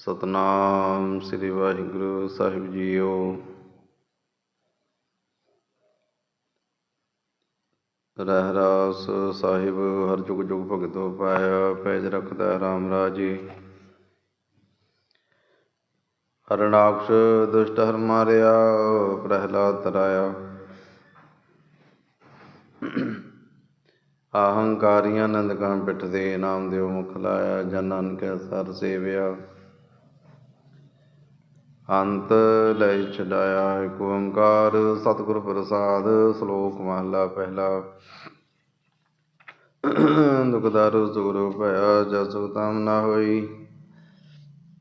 ਸਤਨਾਮ ਸ੍ਰੀ ਵਾਹਿਗੁਰੂ ਸਾਹਿਬ ਜੀਓ। ਰਹਿ ਰਾਸ ਸਾਹਿਬ, ਹਰ ਜੁਗ ਜੁਗ ਭਗਤੋ ਪਾਇਆ, ਪੈਜ ਰਖਦਾ ਰਾਮ ਰਾਜੇ। ਹਰਨਾਕਸ਼ ਦੁਸ਼ਟ ਹਰ ਮਾਰਿਆ, ਪ੍ਰਹਿਲਾਦ ਤਰਾਇਆ। ਆਹੰਕਾਰੀਆਂ ਨੰਦਕਾਂ ਪਿੱਠ ਦੇ ਨਾਮ ਦਿਓ ਮੁਖ ਲਾਇਆ, ਜਨ ਨਾਨਕ ਸਰ ਸੇਵਿਆ। ਅੰਤ ਲੈ ਛਡਾਇਆ ਏਕ ਓੰਕਾਰ, ਸਤਿਗੁਰ ਪ੍ਰਸਾਦ, ਸ਼ਲੋਕ ਮਹਲਾ ਪਹਿਲਾ। ਦੁਖਦਾਰੂ ਸੁਗਰੂ ਭਇਆ ਜਸ ਸੁਖਤਾਮ ਨਾ ਹੋਈ।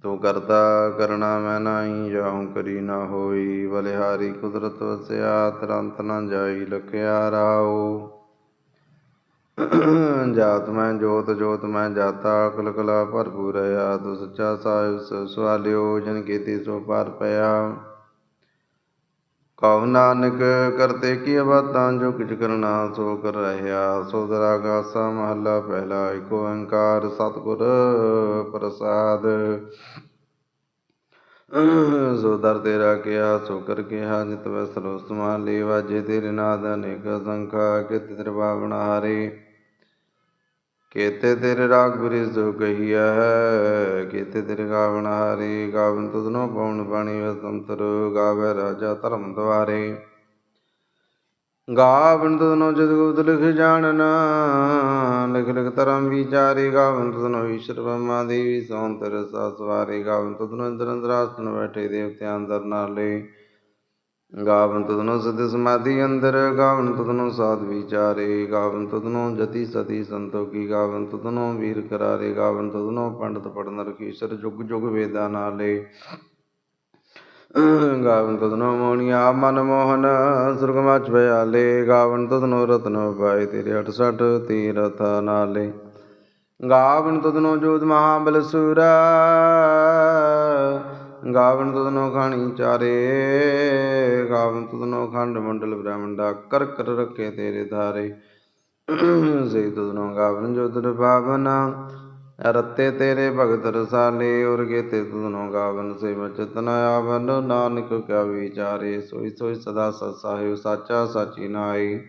ਤੂੰ ਕਰਤਾ, ਕਰਣਾ ਮੈਂ ਨਾਹੀ, ਜਾਉ ਕਰੀ ਨਾ ਹੋਈ। ਬਲਿਹਾਰੀ ਕੁਦਰਤ ਵਸਿਆ, ਤਰੰਤ ਨਾ ਜਾਈ, ਲਖਿਆ ਰਾਉ ਜਾਤ ਮੈਂ ਜੋਤ ਜੋਤ ਮੈਂ ਜਾਤਾ, ਅਕਲ ਕਲਾ ਭਰਪੂਰ ਆ। ਤੂੰ ਸੱਚਾ ਸਾਹਿਬ, ਸ- ਸਵਾਲਿਓ, ਜਨ ਕੀਤੀ ਸੋ ਪਾਰ ਪਿਆ। ਕਉ ਨਾਨਕ ਕਰਤੇ ਕੀ ਬਾਤਾਂ ਜੋ ਕਿਛ ਕਰਨਾ ਸੋ ਕਰ ਰਹਿਆ। ਸੋ ਦਰਾ ਗਾਸਾ ਮਹੱਲਾ ਪਹਿਲਾ ਏਕ ਓੰਕਾਰ ਸਤਿਗੁਰ ਪ੍ਰਸਾਦ। ਸੋ ਦਰ ਤੇਰਾ ਕਿਹਾ ਸੋ ਕਰ ਕਿਹਾ, ਜਿਤ ਵੈ ਸਰੋ ਸਮਾਲੇ ਵਾਜੇ ਤੇਰੇ ਨਾਦ ਅਨੇਕ ਸੰਖਾ ਕਿਤ ਤੇਰੇ ਬਾਵਣਾ ਹਾਰੇ। ਕੇਤੇ ਤੇਰੇ ਰਾਗ ਬ੍ਰਿਜ ਜੋ ਕਹੀਆ ਹੈ ਕੇਤੇ ਤੇਰੇ ਗਾਵਣ ਹਾਰੇ ਗਾਵਨ ਤੁਧਨੋ ਪਉਣ ਬਾਣੀ ਵਸੰਤਰ ਗਾਵੇ ਰਾਜਾ ਧਰਮ ਦੁਆਰੇ ਗਾਵਨ ਤੁਧਨੋ ਜਦ ਗੁਪਤ ਲਿਖ ਜਾਣਨ, ਲਿਖ ਲਿਖ ਧਰਮ ਵਿਚਾਰੇ ਗਾਵਨ ਤੁਧਨੋ ਈਸ਼ਰ ਬ੍ਰਹਮਾ ਦੇਵੀ ਸੌਂਤਰ ਸਵਾਰੇ ਗਾਵਨ ਤੁਧਨੋ ਇੰਦਰ ਅੰਦਰਾਸਨ ਬੈਠੇ ਦੇਵਤਿਆਂ ਅੰਦਰ ਨਾਲੇ। ਗਾਵਨ ਤਦਨੋ ਸਤਿ ਸਮਾਧੀ ਅੰਦਰ, ਗਾਵਨ ਤਦਨੋ ਸਾਧ ਵਿਚਾਰੇ, ਗਾਵਨ ਤਦਨੋ ਜਤੀ ਸਤੀ ਸੰਤੋਖੀ ਗਾਵਨ ਤੁਧਨੋ ਵੀਰ ਕਰਾਰੇ, ਗਾਵਨ ਤੁਧਨੋ ਪੰਡਤ ਪੜਨ ਰਖੀਸਰ ਜੁਗ ਜੁਗ ਵੇਦਾ ਨਾਲੇ। ਗਾਵਨ ਤਦਨੋ ਮੋਹਣੀਆ ਮਨ ਮੋਹਨ, ਸੁਰਗਮਾਚ ਭਿਆਲੇ ਗਾਵਨ ਤਦਨੋ ਰਤਨੋ ਭਾਈ ਤੇਰੇ 68 ਤੀਰਥ ਨਾਲੇ। ਗਾਵਨ ਤੁਧਨੋ ਜੋਤ ਮਹਾਬਲ ਸੂਰਾ ਗਾਵਨ ਤੁਧਨੋ ਖਾਣੀ ਚਾਰੇ, ਗਾਵਨ ਤੁਧਨੋ ਖੰਡ ਮੰਡਲ ਬ੍ਰਹਮੰਡਾ, ਕਰ ਕਰ ਰੱਖੇ ਤੇਰੇ ਧਾਰੇ। ਸੇ ਤੁਧਨੋ ਗਾਵਨ ਜੋਤਿ ਪਾਵਨ ਰਤੇ ਤੇਰੇ ਭਗਤ ਰਸਾਲੇ, ਔਰ ਗੇਤੇ ਤੁਧਨੋ ਗਾਵਨ ਸੇ ਬਚਤ ਆਵਨ, ਨਾਨਕ ਕਿਆ ਵਿਚਾਰੇ, ਸੋਈ ਸੋਈ ਸਦਾ ਸਤ ਸਾਹਿਬ ਸਾਚਾ ਸਾਚੀ ਨਾਈ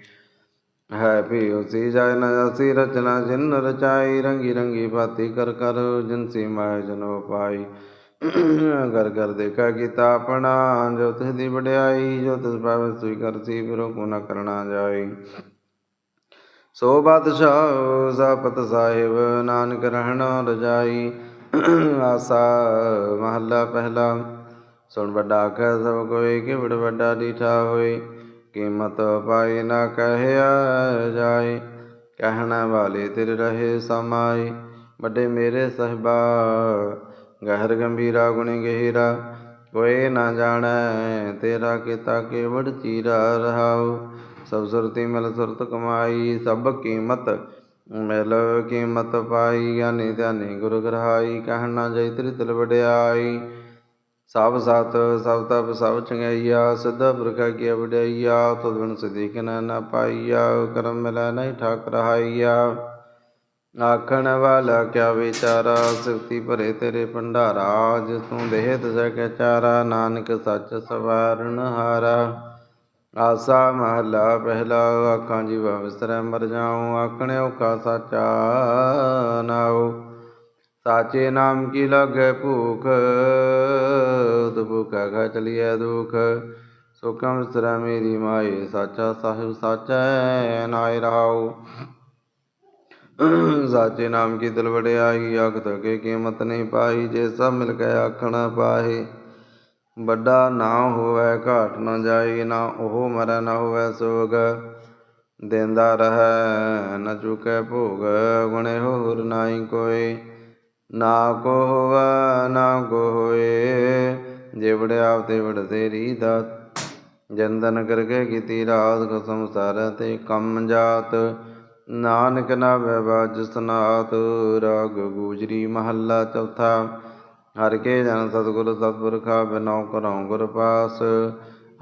ਹੈ ਭੀ ਉਸੀ ਜਾਇ ਨ ਅਸੀਂ, ਰਚਨਾ ਜਿਨ ਰਚਾਈ, ਰੰਗੀ ਰੰਗੀ ਬਾਤੀ ਕਰ ਕਰ ਜਿਨਸੀ ਮਾਇ ਜਨੋ ਪਾਈ। ਕਰ ਕਰ ਦੇਖਾ ਕੀਤਾ ਆਪਣਾ, ਜੋ ਤਿਸ ਦੀ ਵਡਿਆਈ, ਜੋ ਤਿਸ ਪਾਵੇ ਸੋਈ ਕਰਸੀ, ਫਿਰੋ ਕੋ ਨ ਕਰਨਾ ਜਾਈ ਸੋ ਬਾਦਸ਼ਾਹ ਸਾਪਤ ਸਾਹਿਬ, ਨਾਨਕ ਰਹਿਣਾ ਰਜਾਈ। ਆਸਾ ਮਹੱਲਾ ਪਹਿਲਾ। ਸੁਣ ਵੱਡਾ ਆਖੈ, ਸਭ ਕੋਈ ਕਿ ਬੜ ਵੱਡਾ ਡੀਠਾ ਹੋਏ। ਕੀਮਤ ਪਾਈ ਨਾ ਕਹਿਆ ਜਾਏ। ਕਹਿਣਾ ਵਾਲੇ ਤੇਰੇ ਰਹੇ ਸਮਾਏ। ਵੱਡੇ ਮੇਰੇ ਸਹਿਬਾ ਗਹਿਰ ਗੰਭੀਰਾ ਗੁਣੀ ਗਹਿਰਾ ਕੋਈ ਨਾ ਜਾਣੈ ਤੇਰਾ ਕੀਤਾ ਕੇਵੜ ਚੀਰਾ ਰਹਾਉ ਸਭ ਸੁਰਤੀ ਮਿਲ ਸੁਰਤ ਕਮਾਈ ਸਭ ਕੀਮਤ ਮਿਲ ਕੀਮਤ ਪਾਈ ਗਿਆਨੀ ਧਿਆਨੀ ਗੁਰ ਗ੍ਰਹਾਈ ਕਹਿਣਾ ਜੈ ਤੇਰੀ ਤਿਲ ਵਡਿਆਈ ਸਭ ਸਤ ਸਭ ਤਪ ਸਭ ਚੰਗਿਆਈਆ ਸਿੱਧਾ ਪੁਰਖਾ ਕੀ ਵਡਿਆਈਆ ਤੁਧ ਬਿਨ ਸਦੀਕ ਨ ਨ ਪਾਈਆ ਕਰਮ ਮਿਲੈ ਨਹੀਂ ਠਾਕ ਰਹਾਈਆ ਆਖਣ ਵਾਲਾ, ਕਿਆ ਵਿਚਾਰਾ? ਸਿਫਤੀ ਭਰੇ ਤੇਰੇ ਭੰਡਾਰਾ ਜਿਸ ਤੂੰ ਦੇਹ ਤਜੈ ਚਾਰਾ। ਨਾਨਕ ਸੱਚ ਸਵਾਰਨ ਹਾਰਾ। ਆਸਾ ਮਹਲਾ, ਪਹਿਲਾ ਆਖਾਂ ਜੀਵਾ ਵਿਸਰੈ ਮਰ ਜਾਉ ਆਖਣੇ ਔਖਾ ਸਾਚਾ ਨਾਉ। ਸਾਚੇ ਨਾਮ ਕੀ ਲਗੈ ਭੂਖ ਤੁ ਭੂਖਾ ਚਲੀਐ ਦੁਖ। ਸੁਖਮ ਵਿਸਰੈ ਮੇਰੀ ਮਾਏ, ਸਾਚਾ ਸਾਹਿਬ ਸਾਚੈ ਨਾਇ ਰਹਾਉ ਸਾਚੇ ਨਾਮ ਕੀ ਦਿਲ ਆਖ ਤਕੇ ਕੀਮਤ ਨਹੀਂ ਪਾਈ, ਜੇ ਸਭ ਮਿਲ ਕੇ ਆਖਣਾ ਪਾਹੇ। ਵੱਡਾ ਨਾ ਹੋਵੇ, ਘਾਟ ਨ ਜਾਈ ਨਾ ਉਹ ਮਰੈ, ਨਾ ਹੋਵੇ ਸੋਗ। ਦੇਂਦਾ ਰਹੈ, ਨ ਚੁਕੈ ਭੋਗ, ਗੁਣੇ ਹੋਰ ਨਾਹੀ ਕੋਈ। ਨਾ ਕੋ ਹੋਵੇ, ਨਾ ਕੋ ਹੋਏ, ਜੇ ਵੜਿਆ ਤੇ ਵੜ ਤੇਰੀ ਦਾਤ ਜੰਦਨ ਕਰਕੇ ਕੀਤੀ ਰਾਤ ਕਸਮ ਸੰਸਾਰ ਤੇ ਕੰਮ ਜਾਤ। ਨਾਨਕ ਨਾ ਵੈਵਾਜ ਸਨਾਤ ਰਾਗ ਗੂਜਰੀ ਮਹੱਲਾ ਚੌਥਾ। ਹਰ ਕੇ ਜਨ ਸਤਿਗੁਰ ਸਤਿਪੁਰਖਾ ਬਿਨਉ ਕਰਉ ਗੁਰ ਪਾਸ,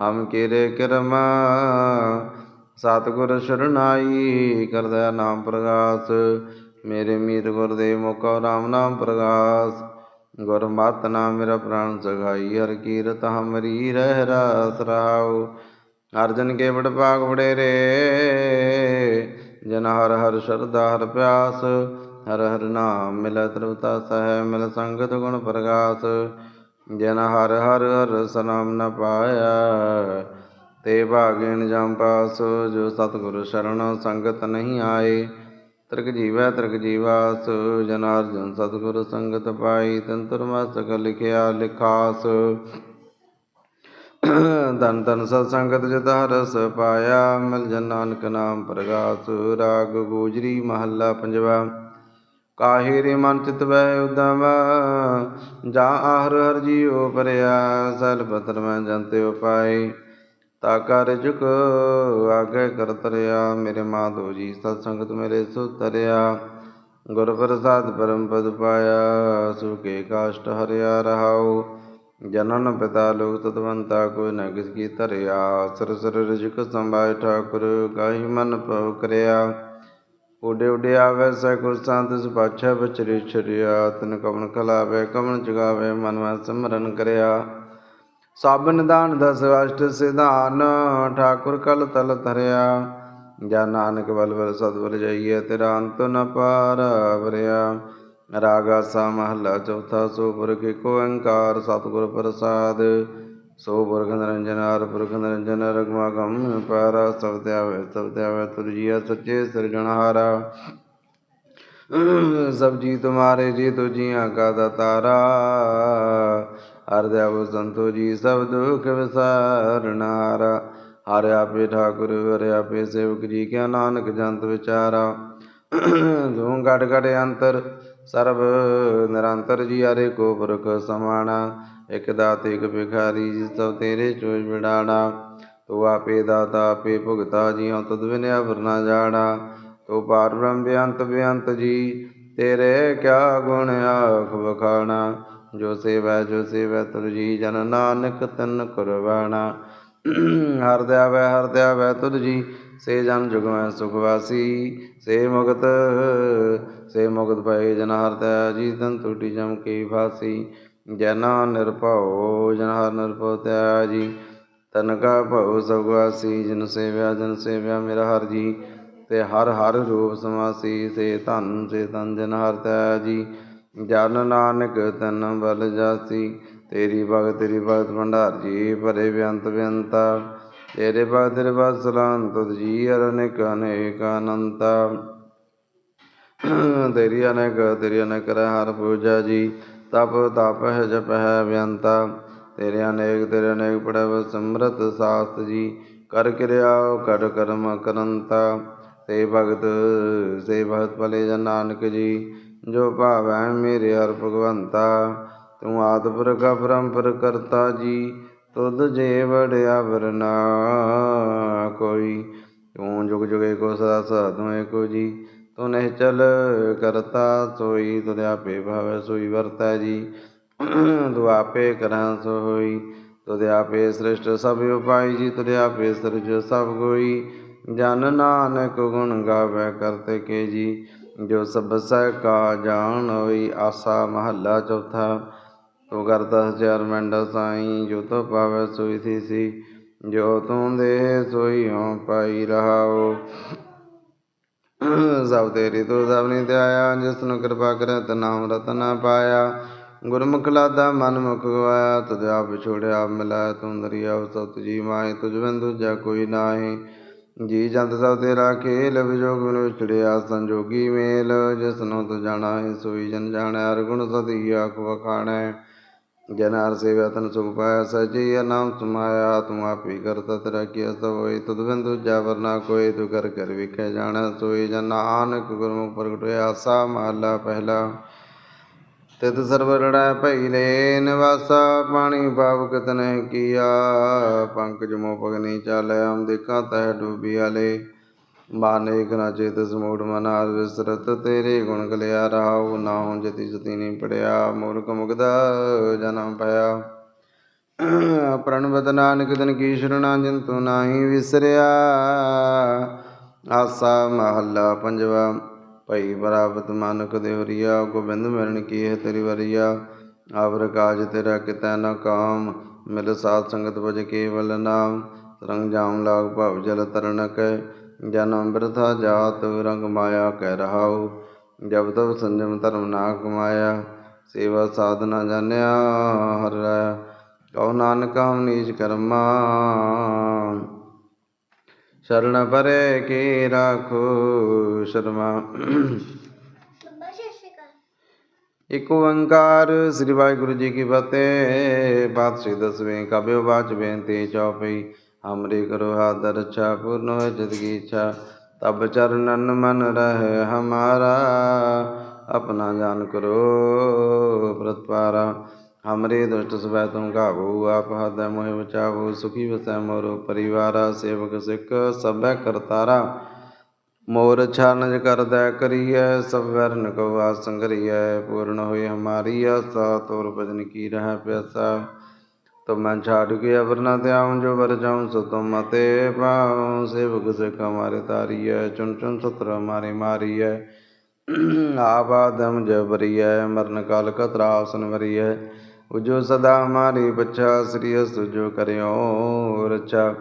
ਹਮ ਕੀਰੇ ਕਿਰਮਾ, ਸਤਿਗੁਰ ਸ਼ਰਨਾਈ ਕਰਦਾ ਨਾਮ ਪ੍ਰਗਾਸ, ਮੇਰੇ ਮੀਤ ਗੁਰਦੇਵ ਮੁਕੋ ਰਾਮ ਨਾਮ ਪ੍ਰਗਾਸ। ਗੁਰ ਮਤਿ ਨਾਮ ਮੇਰਾ ਪ੍ਰਾਣ ਸਗਾਈ ਹਰ ਕੀਰਤ ਹਮਰੀ ਰਹਿ ਰਾਸ ਰਹਾਉ ਅਰਜਨ ਕੇ ਬੜ ਭਾਗ ਬੜੇ ਰੇ ਜਨ ਹਰ ਹਰ ਸ਼ਰਧਾ ਹਰ ਪਿਆਸ, ਹਰ ਹਰ ਨਾਮ ਮਿਲੈ ਤ੍ਰਿਪਤਾ ਸਹਿ, ਮਿਲ ਸੰਗਤ ਗੁਣ ਪ੍ਰਗਾਸ। ਜਨ ਹਰ ਹਰ ਹਰ ਸਨਾਮ ਨ ਪਾਇਆ, ਤੇ ਭਾਗਿਨ ਜਮ ਪਾਸ। ਜੋ ਸਤਿਗੁਰ ਸ਼ਰਨ ਸੰਗਤ ਨਹੀਂ ਆਏ ਤ੍ਰਿਕ ਜੀਵੈ ਤ੍ਰਿਕ ਜੀਵਾਸ। ਜਨ ਅਰਜਨ ਸਤਿਗੁਰ ਸੰਗਤ ਪਾਈ ਤੰਤਰ ਮਸਤਕ ਲਿਖਿਆ ਲਿਖਾਸ। ਧਨ ਧਨ ਸਤ ਸੰਗਤ ਜਤ ਰਸ ਪਾਇਆ, ਮਿਲ ਜਨ ਨਾਨਕ ਨਾਮ ਪ੍ਰਗਾਸ, ਰਾਗ ਗੋਜਰੀ ਮਹੱਲਾ ਪੰਜਵਾ। ਕਾਹੇ ਰੇ ਮਨ ਚਿਤ ਵੈ ਉਦਮ, ਜਾ ਆਹਰ ਹਰ ਜੀਉ ਪਰਿਆ ਸਲ ਪਤਰ ਮੈਂ ਜੰਤੇ ਉਪਾਈ ਤਾ ਕਰ ਚੁਕ ਆਗੇ ਕਰ ਤਰਿਆ, ਮੇਰੇ ਮਾਧੋ ਜੀ ਸਤ ਸੰਗਤ ਮੇਰੇ ਸੁਤਰਿਆ। ਗੁਰ ਪ੍ਰਸਾਦ ਪਰਮ ਪਦ ਪਾਇਆ ਸੁਖੇ ਕਾਸ਼ਟ ਹਰਿਆ ਰਹਾਉ। ਜਨਨ ਪਿਤਾ ਲੋਕ ਤਤਵੰਤਾ ਕੋਈ ਨ ਕੀ ਧਰਿਆ, ਸਰ ਸਰ ਰਜਕ ਸੰਭਾਇ ਠਾਕੁਰ, ਗਾਹੀ ਮਨ ਪਉ ਕਰਿਆ। ਉਡੇ ਉਡੇ ਆਵੇ ਸੈ ਗੁਰ ਸੰਤ ਸੁਪਾਛੈ ਬਚਰੀ ਛਰਿਆ। ਤਨ ਕਵਨ ਖਲਾਵੇ ਕਵਨ ਜਗਾਵੇ, ਮਨ ਮੈਂ ਸਿਮਰਨ ਕਰਿਆ। ਸਭ ਨਿਦਾਨ ਦਸ ਅਸ਼ਟ ਸਿਧਾਨ, ਠਾਕੁਰ ਕਲ ਤਲ ਧਰਿਆ। ਜਾਂ ਨਾਨਕ ਬਲ ਬਲ ਸਤਿਬਲ ਜਾਈਏ ਤੇਰਾ ਅੰਤ ਨ ਪਾਰ ਵਰਿਆ ਰਾਗਾ ਸਾ ਮਹਲਾ ਚੌਥਾ ਸੋ ਪੁਰਖ ਏਕ ਓੰਕਾਰ ਸਤਿਗੁਰ ਪ੍ਰਸਾਦ। ਸੋ ਪੁਰਖ ਨਿਰੰਜਨ ਹਰ ਪੁਰਖ ਨਿਰੰਜਨ ਰਗਮਾਗਮ ਪਾਰਾ ਸਬਦ ਆਵੇ ਸਬਦ ਆਵੇ ਤੁਰਜੀਆ ਸੱਚੇ ਸਿਰਜਣਹਾਰਾ ਸਭ ਜੀ ਤੁਮਾਰੇ ਜੀ ਤੁਜੀਆਂ ਕਾ ਦਾਤਾਰਾ। ਹਰ ਦੇਵ ਸੰਤੋ ਜੀ ਸਭ ਦੁਖ ਵਿਸਾਰਨਾਰਾ ਹਰ ਆਪੇ ਠਾਕੁਰ ਹਰ ਆਪੇ ਸੇਵਕ ਜੀ, ਕਿਆ ਨਾਨਕ ਜੰਤ ਵਿਚਾਰਾ। ਤੂੰ ਘਟ ਗੜ ਅੰਤਰ ਸਰਬ ਨਿਰੰਤਰ ਜੀ ਹਰੇ ਕੋ ਪੁਰਖ ਸਮਾਣਾ, ਇਕ ਦਾਤ ਇਕ ਭਿਖਾਰੀ ਜੀ ਸਭ ਤੇਰੇ ਚੋਜ ਵਿਡਾਣਾ ਤੂੰ ਆਪੇ ਦਾਤਾ, ਆਪੇ ਭੁਗਤਾ ਜੀ ਹਉ ਤਦ ਵਿਨਿਆ ਵਰਨਾ ਜਾਣਾ। ਤੂੰ ਪਾਰ ਬ੍ਰਹਮ ਬੇਅੰਤ ਬੇਅੰਤ ਜੀ, ਤੇਰੇ ਕਿਆ ਗੁਣ ਆਖ ਵਖਾਣਾ। ਜੋ ਸੇਵੈ ਜੋ ਸੇਵੈ, ਤੁਰ ਜੀ ਜਨ ਨਾਨਕ ਤਨ ਕੁਰਬਾਣਾ। ਹਰ ਦਿਆਵੈ ਹਰ ਦਿਆਵੈ, ਤੁਰ ਜੀ, ਸੇ ਜਨ ਜੁਗਮੈ ਸੁਖਵਾਸੀ ਸੇ ਮੁਕਤ ਸੇ ਮੁਕਤ ਭਏ ਜਨ ਹਰ ਦਇਆ ਜੀ ਤਨ ਟੂਟੀ ਜਮ ਕੀ ਫਾਸੀ। ਜਨ ਨਿਰਭਉ ਜਨ ਹਰ ਨਿਰਭਉ ਤਿਆ ਜੀ। ਤਨ ਕਾ ਭਉ ਸਭ ਜਨ ਸੇਵਿਆ ਜਨ ਸੇਵਿਆ ਮੇਰਾ ਹਰ ਜੀ। ਤੇ ਹਰ ਹਰ ਰੂਪ ਸਮਾਸੀ, ਸੇ ਧਨ, ਸੇ ਤਨ ਜਨ ਹਰ ਤਿਆ ਜੀ। ਜਨ ਨਾਨਕ ਤਨ ਬਲ ਜਾਸੀ, ਤੇਰੀ ਭਗਤ ਤੇਰੀ ਭਗਤ ਭੰਡਾਰ ਜੀ, ਭਰੇ ਬੇਅੰਤ ਬੇਅੰਤਾ ਤੇਰੇ ਭਗਤ ਤੇਰੇ ਭਗਤ ਸਲਾਮ ਤੁਧ ਜੀ ਅਨੇਕ ਅਨੇਕ ਅਨੰਤਾ। ਤੇਰੀ ਅਨੇਕ ਤੇਰੀ ਅਨੇਕ ਰਹਿ ਹਰ ਪੂਜਾ ਜੀ। ਤਪ ਤਪ ਹੈ, ਜਪ ਹੈ ਬੇਅੰਤਾ ਤੇਰੇ ਅਨੇਕ ਤੇਰੇ ਅਨੇਕ ਪੜਵ ਸਮਰਤ ਸਾਸਤ ਜੀ। ਕਰ ਕਿਰਿਆ, ਕਰ ਕਰਮ ਕਰੰਤਾ। ਸੇ ਭਗਤ ਸੇ ਭਗਤ ਭਲੇ ਜਨ ਨਾਨਕ ਜੀ, ਜੋ ਭਾਵੈ ਮੇਰੇ ਹਰ ਭਗਵੰਤਾ। ਤੂੰ ਆਦਿ ਪੁਰਖ ਪਰੰਪਰ ਕਰਤਾ ਜੀ। ਤੁਧ ਜੇ ਵੜਿਆ ਵਰਨਾ ਕੋਈ। ਤੂੰ ਜੁਗ ਜੁਗੇ ਕੋ ਸਦਾ ਸਦਾ ਤੂੰ ਏਕੋ ਜੀ। ਤੂੰ ਨਿਹਚਲ ਕਰਤਾ, ਸੋਈ ਤੁਧ ਆਪੇ ਭਾਵੈ ਸੋਈ, ਵਰਤੈ ਜੀ। ਤੂੰ ਆਪੇ ਕਰਾਂ ਸੋ ਹੋਈ ਤੁਧ ਆਪੇ ਸ੍ਰਿਸ਼ਟ ਸਭ ਉਪਾਈ ਜੀ ਤੁਧ ਆਪੇ ਸਿਰਜ ਸਭ ਕੋਈ ਜਨ ਨਾਨਕ ਗੁਣ ਗਾਵੇ ਕਰਤੇ ਕੇ ਜੀ, ਜੋ ਸਭ ਸਹਿ ਕਾ ਜਾਣ ਹੋਈ, ਆਸਾ ਮਹੱਲਾ ਚੌਥਾ। ਤੂੰ ਕਰਤਾ ਹਜ਼ਾਰ ਮੰਡਾ ਸਾਈ, ਜੋ ਤੋ ਪਾਵੇ ਸੋਈ ਥੀ ਸੀ ਜੋ ਤੂੰ ਦੇ ਸੋਈ ਹਉ ਪਾਈ ਰਹਾਓ। ਸਭ ਤੇਰੀ ਤੂੰ ਸਭ ਨਹੀਂ ਧਿਆਇਆ, ਜਿਸ ਨੂੰ ਕਿਰਪਾ ਕਰੇ ਤ ਨਾਮ ਰਤਨ ਪਾਇਆ। ਗੁਰਮੁਖ ਲਾਦਾ ਮਨ ਮੁਖ ਗਵਾਇਆ, ਤੁਧ ਆਪ ਛੋੜਿਆ ਆਪ ਮਿਲਾਇਆ, ਤੂੰ ਦਰਿਆ ਸਤ ਜੀ ਮਾਏ ਤੁਝ ਬਿਨ ਦੂਜਾ ਕੋਈ ਨਾਹੀ। ਜੀ ਜੰਤ ਸਭ ਤੇਰਾ ਖੇਲ ਵਿਜੋਗ ਬਿਨ ਵਿਛੜਿਆ ਸੰਜੋਗੀ ਮੇਲ। ਜਿਸ ਨੂੰ ਤੂੰ ਜਾਣਾ ਹੈ ਸੋਈ ਜਨ ਜਾਣੈ, ਹਰ ਗੁਣ ਸਦੀ ਆਖ ਵਖਾਣੈ। ਜਨਾਰ ਹਰ ਸੇਵਾ ਤਨ ਸੁਖ ਪਾਇਆ ਸਚੀ ਨਾਮ ਸਮਾਇਆ ਤੂੰ ਆਪੀ ਕਰਤਾ ਤੇਰਾ ਕੀ ਸਭ ਹੋਈ ਤੁਧ ਜਾਵਰ ਨਾ ਕੋਈ, ਤੂੰ ਕਰ ਕਰ ਵਿਖੇ ਜਾਣਾ, ਸੋਈ ਜਨ ਨਾਨਕ ਗੁਰਮੁਖ ਪ੍ਰਗਟ ਹੋਇਆ, ਆਸਾ ਮਹਲਾ ਪਹਿਲਾ। ਤਿਤ ਸਰਬ ਰੜੈ ਭਈ ਲੈ ਨਿਵਾਸਾ, ਪਾਣੀ ਪਾਵ ਕਤਨੈ ਕੀਆ, ਪੰਕਜ ਮੋ ਪਗਨੀ ਚਾਲੈ, ਹਮ ਦੇਖਾਂ ਤੈ ਡੂਬੀ ਆਲੇ ਮਾਨੇਕ ਨਾ ਚੇਤ ਸਮੂੜ ਮਨ ਆਦ ਵਿਸਰਤ, ਤੇਰੇ ਗੁਣ ਗਲਿਆ ਰਹਾਉ, ਨਾ ਜਤੀ ਜਤੀ ਨਹੀਂ ਪੜਿਆ, ਮੂਰਖ ਮੁਗਦਾ ਜਨਮ ਪਿਆ ਪ੍ਰਣਵਤ ਨਾਨਕ ਤਨ ਕੀ ਸ਼ਰਣਾ ਜਿਨ ਨਾਹੀ ਵਿਸਰਿਆ। ਆਸਾ ਮਹੱਲਾ ਪੰਜਵਾ, ਭਈ ਬਰਾਬਤ ਮਾਨਕ ਦੇਵਰੀਆ ਗੋਬਿੰਦ ਮਿਲਣ ਕੀ ਹੈ ਤੇਰੀ ਵਰੀਆ। ਆਵਰ ਕਾਜ ਤੇਰਾ ਕਿਤੈ ਨ ਕਾਮ, ਮਿਲ ਸਾਧ ਸੰਗਤ ਭਜ ਕੇਵਲ ਨਾਮ। ਰੰਗ ਜਾਮ ਲਾਗ ਭਵ ਜਲ ਤਰਨ ਜਨਮ ਬਿਰਥਾ ਜਾਤ ਰੰਗ ਮਾਇਆ ਕਹਿ ਰਹਾਉ, ਜਬ ਤਬ ਸੰਜਮ ਧਰਮ ਨਾ ਕਮਾਇਆ, ਸੇਵਾ ਸਾਧਨਾ ਜਾਣਿਆ ਹਰਿ ਰਾਇਆ, ਕਉ ਨਾਨਕ ਹਮ ਨੀਚ ਕਰਮਾ। ਸ਼ਰਨ ਪਰੇ ਕੀ ਰਾਖੋ ਸ਼ਰਮਾ। ਬੱਬਾ ਸ਼੍ਰੀ ਇਕ ਓੰਕਾਰ ਸ੍ਰੀ ਵਾਹਿਗੁਰੂ ਜੀ ਕੀ ਫਤਿਹ, ਪਾਤਸ਼ਾਹੀ ਦਸਵੇਂ ਕਬਿਓ ਬਾਚ ਬੇਨਤੀ ਚੌਪਈ ਹਮਰੀ ਕਰੋ ਹਾਦਰ ਅੱਛਾ ਪੂਰਨ ਹੋਏ ਜਿਤ ਕੀ ਇੱਛਾ ਤਬ ਚਰਨਨ ਮਨ ਰਹਿ ਹਮਾਰਾ, ਆਪਣਾ ਜਾਨ ਕਰੋ ਪ੍ਰਤਪਾਰਾ। ਹਮਰੇ ਦੁਸ਼ਟ ਸਵੈ ਤੁਮ ਘਾਵੋ, ਆਪ ਹਦੈ ਮੋਹਿ ਬਚਾਵੋ, ਸੁਖੀ ਵਸੈ ਮੋਰੋ ਪਰਿਵਾਰਾ, ਸੇਵਕ ਸਿੱਖ ਸਭੈ ਕਰਤਾਰਾ। ਮੋਰ ਛਾਨਜ ਕਰਦੈ ਕਰੀਐ, ਸਭ ਵਰਨ ਕੋ ਆਸੰ ਕਰੀਐ ਪੂਰਨ ਹੋਏ ਹਮਾਰੀ ਆਸਾ, ਤੋਰ ਭਜਨ ਕੀ ਰਹਿ ਪਿਆਸਾ। ਤੁਮ ਮੈਂ ਛਾੜ ਕੇ ਅਵਰ ਨ ਧਿਆਉ ਜੋ ਵਰ ਜਾਉ ਸੋ ਤੁਮ ਮਤੇ ਪਾਉ। ਸੇਵਕ ਸਿਖ ਹਮਾਰੇ ਤਾਰੀਐ ਚੁਨ ਚੁਨ ਸਤਰ ਹਮਾਰੇ ਮਾਰੀਐ। ਆਬਾਦਮ ਜਬਰੀਐ ਮਰਨ ਕਾਲ ਕਤਰਾ ਆਸਨ ਵਰੀਐ। ਉਜੋ ਸਦਾ ਹਮਾਰੀ ਬੱਚਾ, ਸ੍ਰੀ ਅਸ ਜੋ ਕਰਿਓ ਰਚਾ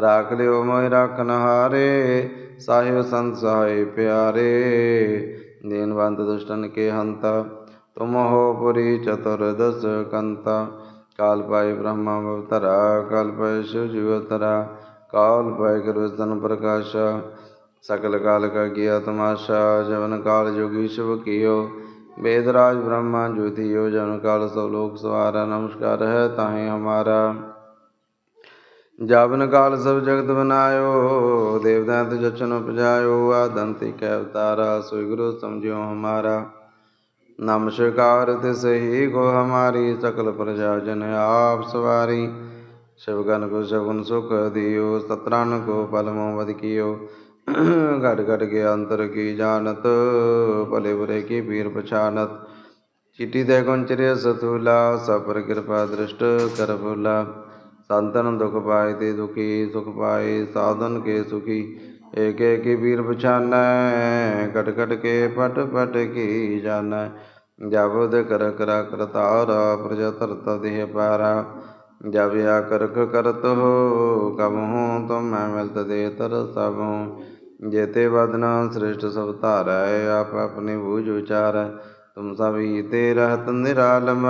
ਰਾਖ ਲਿਓ ਮੋਇ ਰਾਖਨ ਹਾਰੇ ਸਾਹਿਬ ਸੰਤ ਸਹਾਇ ਪਿਆਰੇ। ਦੀਨਵੰਤ ਦੁਸ਼ਟਨ ਕੇ ਹੰਤਾ, ਤੁਮ ਹੋ ਪੁਰੀ ਚਤੁਰਦਸ ਕੰਤਾ। ਕਾਲ ਪਾਏ ਬ੍ਰਹਮਾ ਬਵਤਰਾ ਕਾਲ ਪਾਏ ਸ਼ਿਵ ਜੀਵਤਰਾ ਕਾਲ ਪਾਏ ਗੁਰਵਸਨ ਪ੍ਰਕਾਸ਼ ਸਕਲ ਕਾਲ ਕਾ ਕੀਆ ਤਮਾਸ਼ਾ ਜਵਨ ਕਾਲ ਜੋਗੀ ਸ਼ਿਵ ਕੀਓ वेद राज ब्रह्मा ज्योति यो जन काल सब लोक सवारा नमस्कार है ताहे हमारा जावन काल सब जगत बनायो देवदांत जचन उपजायो आदंति कै अवतारा सोई गुरु समझो ਨਮ ਸ਼ਿਕਾਰ ਕੋ ਹਮਾਰੀ, ਸਕਲ ਪ੍ਰਜਾ ਜਨ ਆਪ ਸਵਾਰੀ। ਸ਼ਿਵਗਨ ਕੋ ਸ਼ਗੁਨ ਸੁਖ ਦਿਓ ਸਤਰਨ ਕੋ ਪਲਮੋ ਵਦ ਕੀਓ। ਘਟ ਘਟ ਕੇ ਅੰਤਰ ਕੀ ਜਾਣਤ, ਭਲੇ ਬੁਰੇ ਕੀ ਪੀਰ ਪਛਾਨਤ ਚਿੱਟੀ ਦੇ ਗੁੰਚਰੇ ਸਤੂਲਾ ਸਬਰ ਕਿਰਪਾ ਦ੍ਰਿਸ਼ਟ ਕਰ ਬੁਲਾ ਸੰਤਨ ਦੁਖ ਪਾਏ ਤੇ ਦੁਖੀ, ਸੁਖ ਪਾਏ, ਸਾਧਨ ਕੇ ਸੁਖੀ। ਏਕ ਏਕੀ ਵੀਰ ਪਛਾਨੈ, ਕਟ ਕਟ ਕੇ ਪਟ ਪਟ ਕੀ ਜਾਣੈ। ਜਬਦ ਕਰ ਕਰਾ ਕਰਤਾਰ ਪ੍ਰਜ ਧਰਤ ਦੇਹ ਪਾਰਾ, ਜਬ ਆ ਕਰਖ ਕਰਤ ਹੋ ਕਮਹੂ ਤੁਮ ਮੈਂ ਮਿਲਤ ਦੇ ਤਰ ਸਭੂ ਜੇਤੇ ਵਦਨਾ ਸ੍ਰਿਸ਼ਟ ਸਭ ਧਾਰੈ, ਆਪ ਆਪਨੇ ਬੂਝ ਵਿਚਾਰੈ ਤੁਮ ਸਭ ਈਤੇ ਰਹਤ ਨਿਰਾਲਮ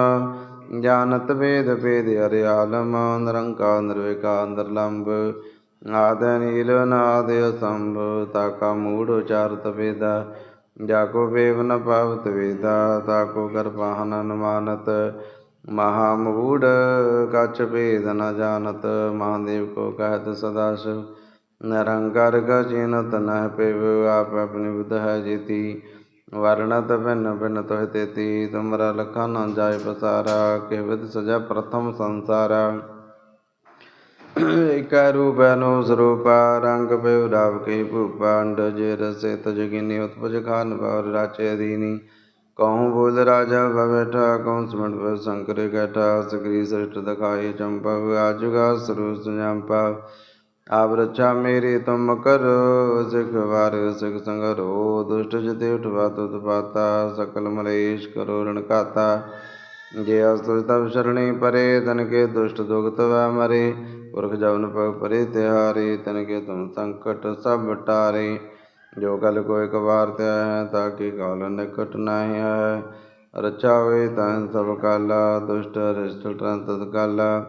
ਜਾਨਤ ਵੇਦ ਵੇਦ ਅਰਿਆਲਮ, ਨਿਰੰਕਾਰ ਨਿਰਵਿਕਾਰ ਨਿਰਲੰਭ। ਨਾਦ ਨੀਲ, ਨਾਦ ਸੰਭ ਤਾਕਾ ਮੂੜ ਉਚਾਰਤ ਵੇਦਾ ਜਾ ਕੋ ਵੇਵ ਪਾਵਤ ਵੇਦਾ ਤਾ ਕੋ ਕਰਪਾਹਨ ਅਨੁਮਾਨਤ, ਮਹਾ ਮੂੜ ਕਛ ਭੇਦ ਨ ਜਾਣਤ, ਮਹਾਦੇਵ ਕੋ ਕਹਿਤ ਸਦਾ ਸਿਵ ਨਿਰੰਕਾਰ ਕਾ ਚਿਨਤ ਨਹਿ ਪਿਵ, ਆਪ ਆਪਣੀ ਬੁੱਧ ਹੈ ਜੀਤੀ, ਵਰਣਤ ਭਿੰਨ ਭਿੰਨ ਤੋਹਿ ਤੇਤੀ, ਤੁਮਰਾ ਲਖਾ ਨ ਪਸਾਰਾ ਕਿਹ ਸਜਾ ਪ੍ਰਥਮ ਸੰਸਾਰਾ। ਇਕ ਰੂਪ ਅਨੋ ਸਰੂਪਾ, ਰੰਗ ਪਇ ਰਾਵ ਕੇ ਭੂਪਾ, ਅੰਡ ਜੇ ਰਸੇ ਤਜ ਗਿਨੀ ਉਤਪਜ ਖਾਨ ਪਵਰ ਰਾਚੇ ਦੀਨੀ ਕਹੂੰ ਬੋਲ ਰਾਜਾ ਬੈਠਾ ਕਹੂੰ ਸਮਟ ਪੈ ਸੰਕਰ ਕੈਠਾ, ਸਕਰੀ ਸ੍ਰਿਸ਼ਟ ਦਿਖਾਏ ਚੰਪਵ ਆਜੁਗਾ ਸਰੂਪ ਸੰਜੰਪਾ। ਆਪ ਰੱਛਾ ਮੇਰੀ ਤੁਮ ਕਰੋ, ਸਿਖ ਵਾਰ ਸਿਖ ਸੰਗਰੋ, ਦੁਸ਼ਟ ਜਤੇ ਉਠਵਾ ਤੁਤ ਪਾਤਾ, ਸਕਲ ਮਲੇਸ਼ ਕਰੋ ਰਣ ਕਾਤਾ ਜੇ ਅਸਤੁ ਤਬ ਸ਼ਰਣੀ ਪਰੇ, ਤਨ ਕੇ ਦੁਸ਼ਟ ਦੁਗਤ ਵੈ ਮਰੇ। ਪੁਰਖ ਜਵਨ ਪਗ ਪਰੇ ਤਿਹਾਰੇ, ਤਨ ਕੇ ਤੁਮ ਸੰਕਟ ਸਭ ਟਾਰੇ। ਜੋ ਕਲ ਕੋ ਇੱਕ ਵਾਰ ਤੇ ਹੈ, ਤਾਂ ਕਿ ਕਾਲ ਨਿਕਟ ਨਾਹਿ ਹੈ। ਰੱਛਾ ਹੋਏ ਤਾਂ ਸਭ ਕਾਲਾ, ਦੁਸ਼ਟ ਰਿਸ਼ਟ ਟਰੰਤ ਕਾਲਾ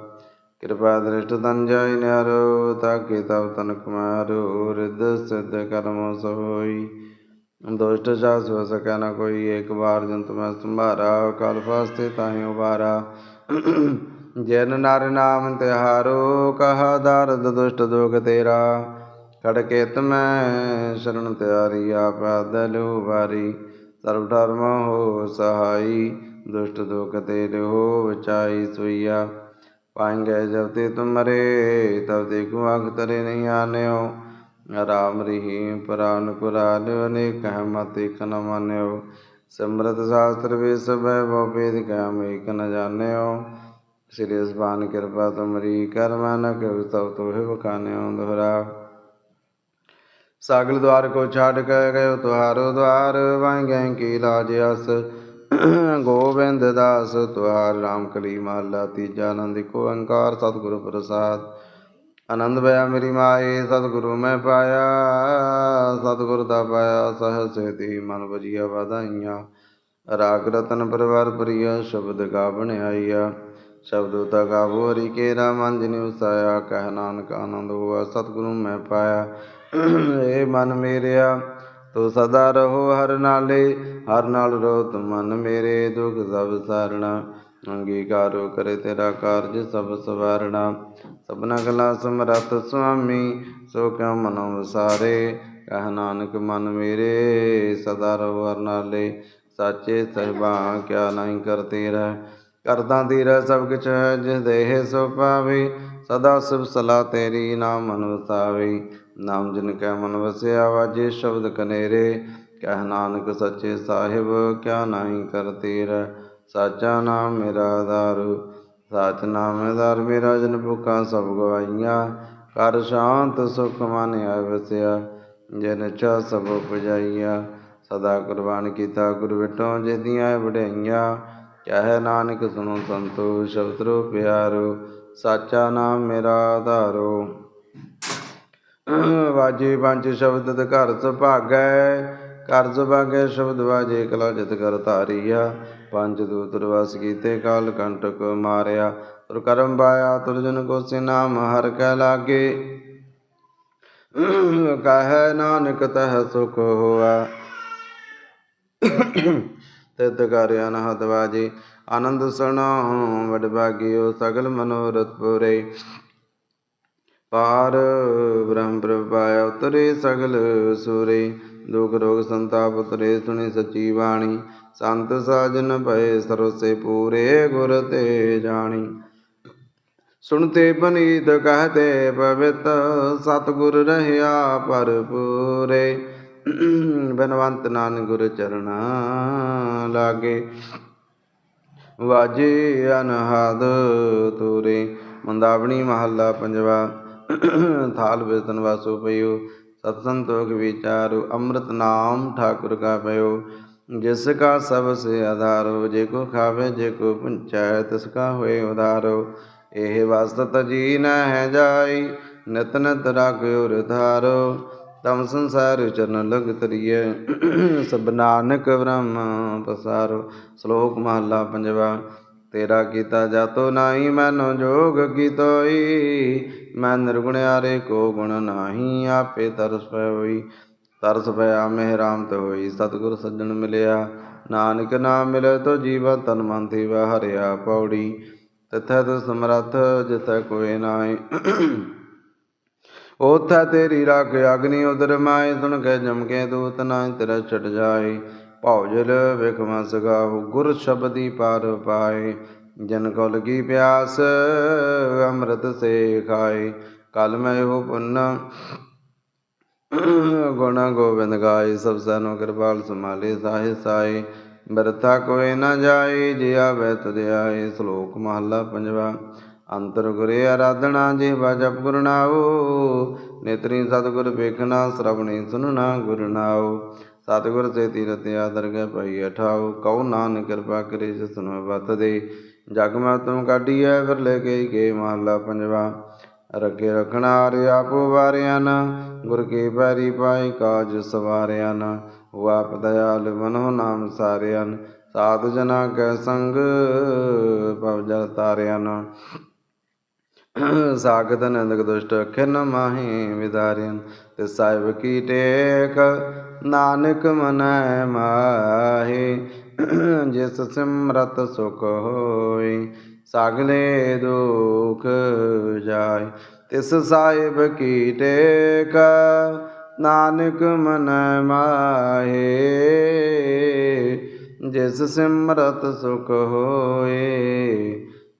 ਕਿਰਪਾ ਦ੍ਰਿਸ਼ਟ ਤਨ ਜਾਇ ਨਿਆਰੋ ਤਾਕੇ ਤਬ ਤਨ ਕੁਮਾਰੋ, ਰਿੱਧ ਸਿੱਧ ਕਰਮ ਸਭ ਹੋਈ ਦੁਸ਼ਟ ਜਾਸ ਹੋ ਸਕੈ ਨ ਕੋਈ ਇੱਕ ਵਾਰ ਜੰਤ ਮੈਂ ਸੰਭਾਰਾ ਕਲ ਫਾਸਤੇ ਤਾਹੀਂ ਉਬਾਰਾ। ਜਿਨ ਨਰ ਨਾਮ ਤਿਹਾਰੋ, ਕਹਾ ਦਰਦ ਦੁਸ਼ਟ ਦੁਖ ਤੇਰਾ। ਕੜਕੇਤ ਮੈਂ ਸ਼ਰਨ ਤਿਆਰੀ ਆਪਦਲੂ ਵਾਰੀ। ਸਰਬ ਧਰਮ ਹੋ ਸਹਾਈ, ਦੁਸ਼ਟ ਦੁਖ ਤੇਰੇ ਹੋ ਵਿਚਾਈ ਸੁਈਆ ਪਾਏਂਗੇ ਜਬ ਤੇ ਤੁਮਰੇ, ਤਬ ਦੇਖੂ ਅਗ ਤਰੇ ਨਹੀਂ ਆਨਿਓ। ਰਾਮ ਰਹੀਮ ਪ੍ਰਾਨ ਕੁਰਾਨਿਓ ਅਨੇਕ ਹੈ ਮਤ ਇਕ ਨ ਮਾਨਿਓ। ਸਿਮਰਤ ਸ਼ਾਸਤਰ ਵੀ ਸਭੈ ਬੋਪੇਦ ਕਾਮ ਇਕ ਨ ਜਾਣਿਓ। ਸ੍ਰੀ ਅਸਬਾਨ ਕਿਰਪਾ ਤੁਮਰੀ ਕਰਮਾਨਾ ਕਰ ਤਵ ਤੋਹਿ ਬਖਾਨਿਓ ਦੁਹਰਾ ਸਾਗਲ ਦਵਾਰ ਕੋ ਛਾੜ ਕੇ ਗਏ ਤੁਹਾਰੋ ਦਵਾਰ ਵਾਂਗੈ ਕੀ ਲਾਜ ਅਸ। ਗੋਬਿੰਦ ਦਾਸ ਤੁਹਾਰ, ਰਾਮ ਕਲੀ ਮਾਲਾ ਤੀਜਾ ਆਨੰਦ ਕੋ ਅੰਕਾਰ ਸਤਿਗੁਰੂ ਪ੍ਰਸਾਦ। ਆਨੰਦ ਭਇਆ ਮੇਰੀ ਮਾਏ ਸਤਿਗੁਰੂ ਮੈਂ ਪਾਇਆ। ਸਤਿਗੁਰ ਦਾ ਪਾਇਆ ਸਹਜ ਸੇਤੀ, ਮਨ ਵਜੀਆ ਵਧਾਈਆਂ। ਰਾਗ ਰਤਨ ਪਰਵਰ ਪ੍ਰੀਆ, ਸ਼ਬਦ ਗਾ ਬਣਾਈਆ। ਸ਼ਬਦੋ ਤਾ ਗਾਵੋ ਹਰੀ ਕੇਰਾ ਮਨ ਜਿਨਿ ਉਸਾਇਆ ਕਹਿ ਨਾਨਕ ਆਨੰਦ ਹੋਆ, ਸਤਿਗੁਰੂ ਮੈਂ ਪਾਇਆ। ਏ ਮਨ ਮੇਰਿਆ, ਤੂੰ ਸਦਾ ਰਹੋ ਹਰ ਨਾਲੇ, ਹਰ ਨਾਲ ਰਹੋ ਤੂੰ ਮਨ ਮੇਰੇ, ਦੁਖ ਸਭ ਸਾਰਣਾ। ਅੰਗੀਕਾਰੋ ਕਰੇ ਤੇਰਾ ਕਾਰਜ ਸਭ ਸਵਾਰਣਾ। ਸਭਨਾ ਕਲਾ ਸਮਰੱਥ ਸੁਆਮੀ, ਸੋ ਕਿਉ ਮਨੋ ਵਸਾਰੇ? ਕਹਿ ਨਾਨਕ ਮਨ ਮੇਰੇ, ਸਦਾ ਰਹੋ ਹਰ ਨਾਲੇ, ਸਾਚੇ ਸਹਿਬਾ, ਕਿਆ ਨਹੀਂ ਕਰਤੇ ਰਹਿ। ਕਰਦਾ ਤੇਰਾ ਸਭ ਕੁਛ ਹੈ, ਜਿਸ ਦੇਹ ਸੋ ਪਾਵੇ। ਸਦਾ ਸਿਵ ਸਲਾ ਤੇਰੀ ਨਾਮ ਮਨ ਵਸਾਵੇ ਨਾਮ ਜਿਨ ਕੈ ਮਨ ਵਸਿਆ, ਵਾਜੇ ਸ਼ਬਦ ਕਨੇਰੇ। ਕਹਿ ਨਾਨਕ ਸੱਚੇ ਸਾਹਿਬ, ਕਿਆ ਨਹੀਂ ਕਰਤੇ ਰਹਿ ਸਾਚਾ ਨਾਮ ਮੇਰਾ ਆਧਾਰ। ਸਾਚ ਨਾਮ ਆਧਾਰ ਮੇਰਾ, ਜਨ ਭੁਖਾਂ ਸਭ ਗਵਾਈਆਂ ਕਰ ਸ਼ਾਂਤ ਸੁਖ ਮਨ ਆਇ ਵਸਿਆ, ਜਿਨ ਚਾ ਸਭ ਉਪਜਾਈਆ। ਸਦਾ ਕੁਰਬਾਨ ਕੀਤਾ ਗੁਰ ਵਿਟੋ ਜਿਹਦੀਆਂ ਵਡਿਆਈਆਂ। ਕਹਿ ਨਾਨਕ ਸੁਣੋ ਸੰਤੋ ਸ਼ਬਦਰੋ ਪਿਆਰੋ, ਸਾਚਾ ਨਾਮ ਮੇਰਾ ਆਧਾਰੋ। ਵਾਜੇ ਪੰਜ ਸ਼ਬਦ ਤੇ ਘਰ ਸੁਭਾਗੈ ਘਰ ਸੁਭਾਗੈ ਸ਼ਬਦ ਵਾਜੇ ਕਲਾ ਜਿਤ ਕਰ ਧਾਰੀਆ। ਪੰਜ ਦੂਤ ਵਸ ਕੀਤੇ ਕਾਲ ਕੰਟਕ ਮਾਰਿਆ, ਤੁਰ ਕਰਮ ਪਾਇਆ ਤੁਰ ਜਨ ਕੋ ਸੇ ਨਾਮ ਹਰ ਕੈ ਲਾਗੇ। ਕਹੈ ਨਾਨਕ ਤਹ ਸੁਖ ਹੋਆ। ਤਿਤ ਕਰ ਅਨਹਦ ਵਾਜੇ। ਆਨੰਦ ਸਣਾ ਵਡ ਸਗਲ ਮਨੋਰਥ ਪੂਰੇ। ਪਾਰ ਬ੍ਰਹਮ ਪ੍ਰਭਾਇਆ ਉਤਰੇ ਸਗਲ ਸੂਰੇ। ਦੁਖ ਰੋਗ ਸੰਤਾਪ ਉਤਰੇ, ਸੁਣੀ ਸੱਚੀ ਬਾਣੀ। ਸੰਤ ਸਾਜਨ ਭਏ ਸਰਸੇ ਪੂਰੇ, ਗੁਰ ਤੇ ਜਾਣੀ। ਸੁਣਤੇ ਬਨੀਤ ਕਹਤੇ, ਪਵਿੱਤ ਸਤਿਗੁਰ ਰਹਿਆ ਭਰਪੂਰੇ। ਬਨਵੰਤ ਨਾਨਕ ਗੁਰ ਚਰਣਾ ਲਾਗੇ। ਵਾਜੇ ਅਨਹਦ ਤੂਰੇ ਮੰਦਾਵਣੀ ਮਹੱਲਾ ਪੰਜਵਾ। ਥਾਲ ਬਿਰਤਨ ਵਾਸੋ ਪਇਓ ਸਤ ਸੰਤੋਖ ਵਿਚਾਰੋ, ਅੰਮ੍ਰਿਤ ਨਾਮ ਠਾਕੁਰ ਕਾ ਪਇਓ। ਜਿਸ ਕਾ ਸਭ ਸੇ ਆਧਾਰੋ, ਜੇ ਕੋ ਖਾਵੇ, ਜੇ ਕੋ ਪੰਚਾਇ ਤਿਸ ਕਾ ਹੋਏ ਉਧਾਰੋ ਇਹ ਵਸਤ ਜੀ ਨ ਹੈ ਜਾਈ, ਨਿਤ ਨਿਤ ਰਾਖਿਓ ਰਧਾਰੋ ਤਮ ਸੰਸਾਰ ਚਰਨ ਲਗ ਤਰੀਏ। ਸਭ ਨਾਨਕ ਬ੍ਰਹਮ ਪਸਾਰੋ। ਸ਼ਲੋਕ ਮਹੱਲਾ ਪੰਜਵਾ। ਤੇਰਾ ਕੀਤਾ ਜਾਤੋ ਨਾਹੀ, ਮੈਨੋ ਜੋਗ ਕੀਤੋਈ। ਮੈਂ ਨਿਰਗੁਣਿਆਰੇ ਕੋ ਗੁਣ ਨਾਹੀ, ਆਪੇ ਤਰਸ ਪੈ ਹੋਈ ਤਰਸ ਪਿਆ ਮਿਹਰਾਮ ਤੇ ਹੋਈ, ਸਤਿਗੁਰ ਸੱਜਣ ਮਿਲਿਆ। ਨਾਨਕ ਨਾਮ ਮਿਲੇ ਤੋ ਜੀਵਨ ਤਨ ਮਨ ਤੇ ਹਰਿਆ ਪੌੜੀ। ਤਥੈ ਤੋ ਸਮਰੱਥ ਜਿਤੈ ਕੋਈ ਨਾਹੀ। ਉਥੈ ਤੇਰੀ ਰੱਖ ਅਗਨੀ ਉਦਰ ਮਾਏ, ਸੁਣ ਕੇ ਜਮ ਕੇ ਦੂਤ ਨਾ ਤੇਰਾ ਛਟ ਜਾਏ। ਭੌਜਲ ਵਿਖਮ ਸਗਾਹੁ, ਗੁਰ ਸ਼ਬਦੀ ਪਾਰ ਪਾਏ। ਜਨ ਕੋ ਲਗੀ ਪਿਆਸ, ਅੰਮ੍ਰਿਤ ਸੇ ਖਾਏ। ਕਲ ਮੈਂ ਹੋ ਪੁੰਨ, ਗੁਣ ਗੋਬਿੰਦ ਗਾਏ। ਸਭ ਸਨੋ ਕਿਰਪਾਲ ਸਮਾਲੇ ਸਾਹਿ ਸਾਏ। ਬਰਤਾ ਕੋਇ ਨ ਜਾਏ, ਜੇ ਆਵੇ ਤੁਧ ਆਏ। ਸ਼ਲੋਕ ਮਹੱਲਾ ਪੰਜਵਾ। ਅੰਤਰ ਗੁਰੇ ਆਰਾਧਨਾ ਜੇ ਜਪ ਗੁਰ ਨੇਤਰੀ ਸਤਿਗੁਰ ਵੇਖਣਾ ਸ੍ਰਵਣੀ ਸੁਨਣਾ ਗੁਰਨਾਓ ਸਤਿਗੁਰ ਸੇ ਤੀਰਥ ਆਦਰ ਪਈ ਅਠਾਉ ਕਉ ਨਾਨਕ ਕਿਰਪਾ ਕਰੇ ਜਿ ਸੁਨੋ ਬਤ ਦੇ। ਜਗ ਮੈਂ ਤੁਮ ਕਾਢੀਐ, ਫਿਰ ਲੈ ਕੇ ਗੇ ਮਹੱਲਾ ਪੰਜਵਾ। ਰੱਗੇ ਰਖਣਾ ਰੇ ਆਪੋ ਵਾਰਿਆ ਨ ਗੁਰ ਕੇ ਪੈਰੀ ਪਾਈ ਕਾਜ ਸਵਾਰਿਆ ਨ ਆਪ ਦਇਆਲ ਮਨੋ ਨਾਮ ਸਾਰਿਆ ਨ ਸਾਧ ਜਨਾ ਕੈ ਸੰਗ ਪਵ ਜਲ ਤਾਰਿਆ ਨ ਸਾਗਤ ਨੰਦਕ ਦੁਸ਼ਟ ਖਿਨ ਮਾਹੀ ਵਿਦਾਰਿਨ ਤੇ ਸਾਹਿਬ ਕੀ ਟੇਕ? ਨਾਨਕ ਮਨੈ ਮਾਹੀ, ਜਿਸ ਸਿਮਰਤ ਸੁਖ ਹੋਈ, ਸਗਲੇ ਦੁਖ ਜਾਏ ਤਿਸ ਸਾਹਿਬ ਕੀ ਟੇਕ? ਨਾਨਕ ਮਨੈ ਮਾਹੀ, ਜਿਸ ਸਿਮਰਤ ਸੁਖ ਹੋਏ